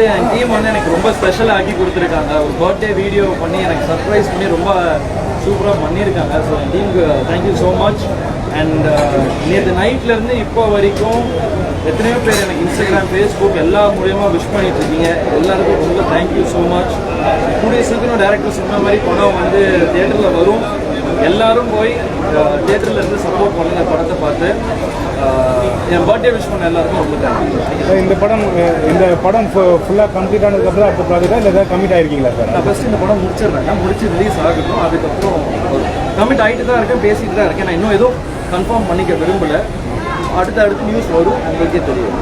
வந்து என் டீம் வந்து எனக்கு ரொம்ப ஸ்பெஷலாக ஆக்கி கொடுத்துருக்காங்க. ஒரு பர்த்டே வீடியோ பண்ணி எனக்கு சர்ப்ரைஸ் பண்ணி ரொம்ப சூப்பராக பண்ணியிருக்காங்க ஸோ என் டீமுக்கு தேங்க்யூ ஸோ மச் அண்ட் நேற்று நைட்லேருந்து இப்போ வரைக்கும் எத்தனையோ பேர் எனக்கு இன்ஸ்டாகிராம் ஃபேஸ்புக் எல்லா மூலியமாக விஷ் பண்ணிட்டு இருக்கீங்க எல்லாருக்கும் ரொம்ப தேங்க்யூ ஸோ மச் கூடிய சீக்கிரம் டேரக்டர் சொன்ன மாதிரி படம் வந்து தேட்டரில் வரும். எல்லாரும் போய் uh, தேட்டரில் இருந்து சப்போர்ட் பண்ணுங்க. படத்தை அஹ், என் பர்த்டே விஷ் பண்ண எல்லாருக்கும் ரொம்ப தேங்க்யூ இந்த படம் இந்த படம் ஃபுல்லாக கம்ப்ளீட் ஆனதுக்கப்புறம் அடுத்த ப்ராஜெக்டா இல்லை ஏதாவது கமிட் ஆயிருக்கீங்களா சார் நான் ஃபஸ்ட் இந்த படம் முடிச்சிடுறேன். முடிச்சு ரிலீஸ் ஆகட்டும். அதுக்கப்புறம் கமிட் ஆகிட்டு தான் இருக்கேன் பேசிட்டு தான் இருக்கேன். நான் இன்னும் எதுவும் கன்ஃபார்ம் பண்ணிக்க விரும்பல. அடுத்து அடுத்து நியூஸ் வரும் உங்களுக்கே தெரியும்.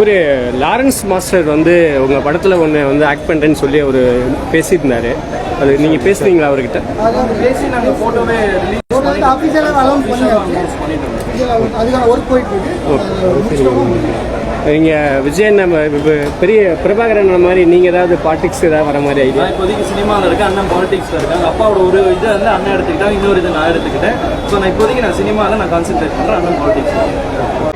ஒரு லாரன்ஸ் மாஸ்டர் வந்து உங்கள் படத்தில் ஒன்று வந்து ஆக்ட் பண்ணுறேன்னு சொல்லி அவர் பேசியிருந்தாரு. அது நீங்கள் பேசுனீங்களா அவர்கிட்ட? பேசி நாங்கள் ஃபோட்டோவே வந்து அஃபீஷியலாக அலௌன்ஸ் இதில் அதுக்கான ஒர்க் போயிட்டு இருக்கு. நீங்கள் விஜயன் நம்ம இப்ப பெரிய பிரபாகரன் மாதிரி நீங்கள் ஏதாவது பாலிடிக்ஸ் ஏதாவது வர மாதிரி ஐடியா நான் இப்போதைக்கு சினிமாவில் இருக்கேன் அண்ணன் பாலிடிக்ஸில் இருக்காங்க. அப்பாவோட ஒரு இது வந்து அண்ணன் எடுத்துக்கிட்டாங்க இன்னொரு இது நான் எடுத்துக்கிட்டேன். ஸோ நான் இப்போதைக்கு நான் சினிமாவில் நான் கான்சென்ட்ரேட் பண்ணுறேன் அண்ணன் பாலிடிக்ஸ்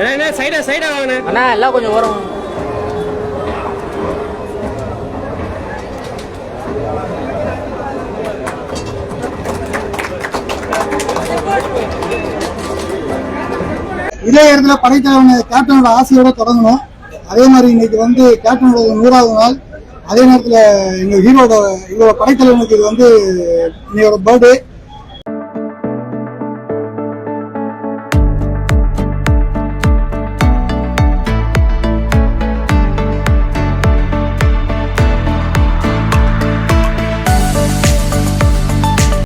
சைடா சைடா வாங்கினே அண்ணா எல்லாம் கொஞ்சம் வரும் இதே இடத்துல படைத்தலைவன் கேப்டனோட ஆசையோட தொடங்கணும். அதே மாதிரி இன்னைக்கு வந்து கேப்டனோட நூறாவது நாள். அதே நேரத்தில் எங்கள் ஹீரோட எங்களோட படைத்தலைவனுக்கு இது வந்து இன்னையோட பர்த்டே